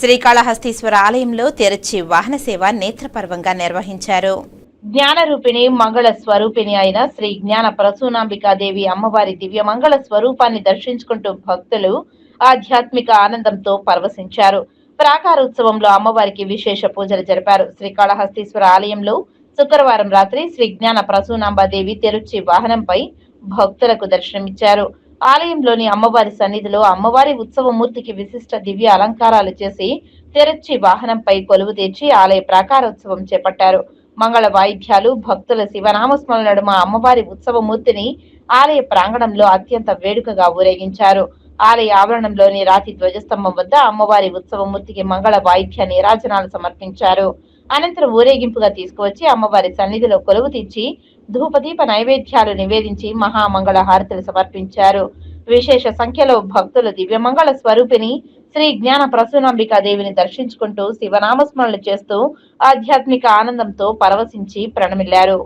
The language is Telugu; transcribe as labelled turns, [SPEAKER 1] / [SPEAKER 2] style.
[SPEAKER 1] శ్రీకాళహస్తీశ్వర ఆలయంలో తెరచి వాహన సేవ నేత్రపర్వంగా నిర్వహించారు.
[SPEAKER 2] జ్ఞానరూపిణి మంగళ స్వరూపిణి అయిన శ్రీ జ్ఞాన ప్రసూనాంబికాదేవి అమ్మవారి దివ్య మంగళ స్వరూపాన్ని దర్శించుకుంటూ భక్తులు ఆధ్యాత్మిక ఆనందంతో పరవశించారు. ప్రాకారోత్సవంలో అమ్మవారికి విశేష పూజలు జరిపారు. శ్రీకాళహస్తీశ్వర ఆలయంలో శుక్రవారం రాత్రి శ్రీ జ్ఞాన ప్రసూనాంబాదేవి తెరుచి వాహనంపై భక్తులకు దర్శనమిచ్చారు. ఆలయంలోని అమ్మవారి సన్నిధిలో అమ్మవారి ఉత్సవమూర్తికి విశిష్ట దివ్య అలంకారాలు చేసి తెరచి వాహనంపై కొలువు తీర్చి ఆలయ ప్రాకారోత్సవం చేపట్టారు. మంగళ వాయిద్యాలు భక్తుల శివనామస్మరణ నడుమ అమ్మవారి ఉత్సవమూర్తిని ఆలయ ప్రాంగణంలో అత్యంత వేడుకగా ఊరేగించారు. ఆలయ ఆవరణంలోని రాతి ధ్వజస్తంభం వద్ద అమ్మవారి ఉత్సవమూర్తికి మంగళ వాయిద్య నీరాజనాలు సమర్పించారు. అనంతరం ఊరేగింపుగా తీసుకువచ్చి అమ్మవారి సన్నిధిలో కొలువు తీర్చి ధూపదీప నైవేద్యాలు నివేదించి మహామంగళ హారతులు సమర్పించారు. విశేష సంఖ్యలో భక్తులు దివ్యమంగళ స్వరూపిణి శ్రీ జ్ఞాన ప్రసూనాంబికా దేవిని దర్శించుకుంటూ శివనామస్మరణలు చేస్తూ ఆధ్యాత్మిక ఆనందంతో పరవశించి ప్రణమిల్లారు.